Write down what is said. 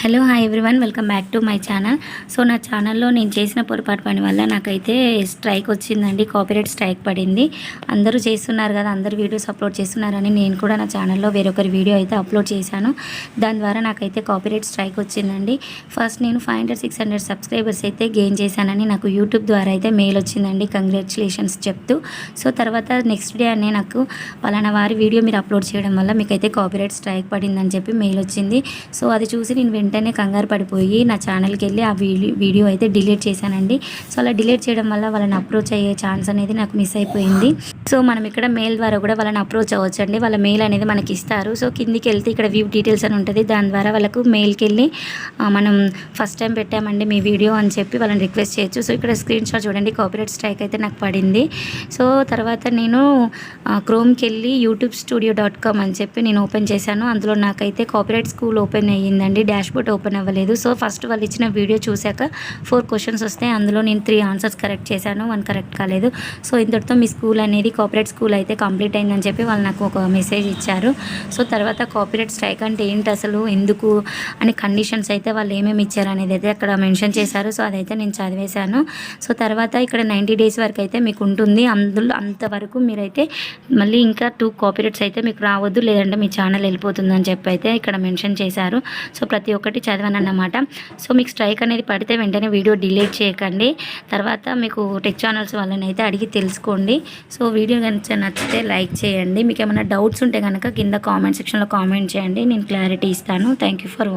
Hello hi everyone welcome back to my channel so నా ఛానల్లో నేను చేసిన పొరపాటు పని వల్ల నాకైతే స్ట్రైక్ వచ్చిందండి. కాపీరైట్ స్ట్రైక్ పడింది. అందరూ చేస్తున్నారు కదా అందరు వీడియోస్ అప్లోడ్ చేస్తున్నారని నేను కూడా నా ఛానల్లో వేరొకరి వీడియో అయితే అప్లోడ్ చేశాను. దాని ద్వారా నాకైతే కాపీరైట్ స్ట్రైక్ వచ్చిందండి. ఫస్ట్ నేను five hundred six hundred subscribers అయితే గెయిన్ చేశానని నాకు యూట్యూబ్ ద్వారా అయితే మెయిల్ వచ్చిందండి. కంగ్రాచులేషన్స్ చెప్తూ. సో తర్వాత నెక్స్ట్ డే అనే నాకు పలానా వారి వీడియో మీరు అప్లోడ్ చేయడం వల్ల మీకైతే కాపీరైట్ స్ట్రైక్ పడిందని చెప్పి మెయిల్ వచ్చింది. సో అది చూసి నేను వెంటనే కంగారు పడిపోయి నా ఛానల్కి వెళ్ళి ఆ వీడియో అయితే డిలీట్ చేశానండి. సో అలా డిలీట్ చేయడం వల్ల వాళ్ళని అప్రోచ్ అయ్యే ఛాన్స్ అనేది నాకు మిస్ అయిపోయింది. సో మనం ఇక్కడ మెయిల్ ద్వారా కూడా వాళ్ళని అప్రోచ్ అవ్వచ్చు అండి వాళ్ళ మెయిల్ అనేది మనకి ఇస్తారు. సో కిందికి వెళ్తే ఇక్కడ వ్యూ డీటెయిల్స్ అని ఉంటుంది. దాని ద్వారా వాళ్ళకు మెయిల్కి వెళ్ళి మనం ఫస్ట్ టైం పెట్టామండి మీ వీడియో అని చెప్పి వాళ్ళని రిక్వెస్ట్ చేయొచ్చు. సో ఇక్కడ స్క్రీన్ షాట్ చూడండి. కాపీరైట్ స్ట్రైక్ అయితే నాకు పడింది. సో తర్వాత నేను క్రోమ్కి వెళ్ళి యూట్యూబ్ స్టూడియో డాట్ కామ్ అని చెప్పి నేను ఓపెన్ చేశాను. అందులో నాకైతే కాపీరైట్ స్కూల్ ఓపెన్ అయ్యిందండి. డాష్ బోర్డ్ ఓపెన్ అవ్వలేదు. సో ఫస్ట్ వాళ్ళు ఇచ్చిన వీడియో చూశాక ఫోర్ క్వశ్చన్స్ వస్తాయి. అందులో నేను త్రీ ఆన్సర్స్ కరెక్ట్ చేశాను. వన్ కరెక్ట్ కాలేదు. సో ఇంతటితో మీ స్కూల్ అనేది కాపరేట్ స్కూల్ అయితే కంప్లీట్ అయిందని చెప్పి వాళ్ళు నాకు ఒక మెసేజ్ ఇచ్చారు. సో తర్వాత కాపరేట్ స్ట్రైక్ అంటే ఏంటి అసలు? ఎందుకు? అని కండిషన్స్ అయితే వాళ్ళు ఏమేమి ఇచ్చారు అనేది అయితే అక్కడ మెన్షన్ చేశారు. సో అదైతే నేను చదివేశాను. సో తర్వాత ఇక్కడ నైంటీ డేస్ వరకు అయితే మీకు ఉంటుంది. అందులో అంతవరకు మీరైతే మళ్ళీ ఇంకా టూ కాపీరేట్స్ అయితే మీకు రావద్దు. లేదంటే మీ ఛానల్ వెళ్ళిపోతుందని చెప్పి అయితే ఇక్కడ మెన్షన్ చేశారు. సో ప్రతి ఒక్క ఒక్కటి చదివాను అన్నమాట సో మీకు స్ట్రైక్ అనేది పడితే వెంటనే వీడియో డిలీట్ చేయకండి. తర్వాత మీకు టెక్ ఛానల్స్ వాళ్ళని అయితే అడిగి తెలుసుకోండి. సో వీడియో కనుక నచ్చితే లైక్ చేయండి. మీకు ఏమైనా డౌట్స్ ఉంటే కనుక కింద కామెంట్ సెక్షన్లో కామెంట్ చేయండి. నేను క్లారిటీ ఇస్తాను. Thank for watching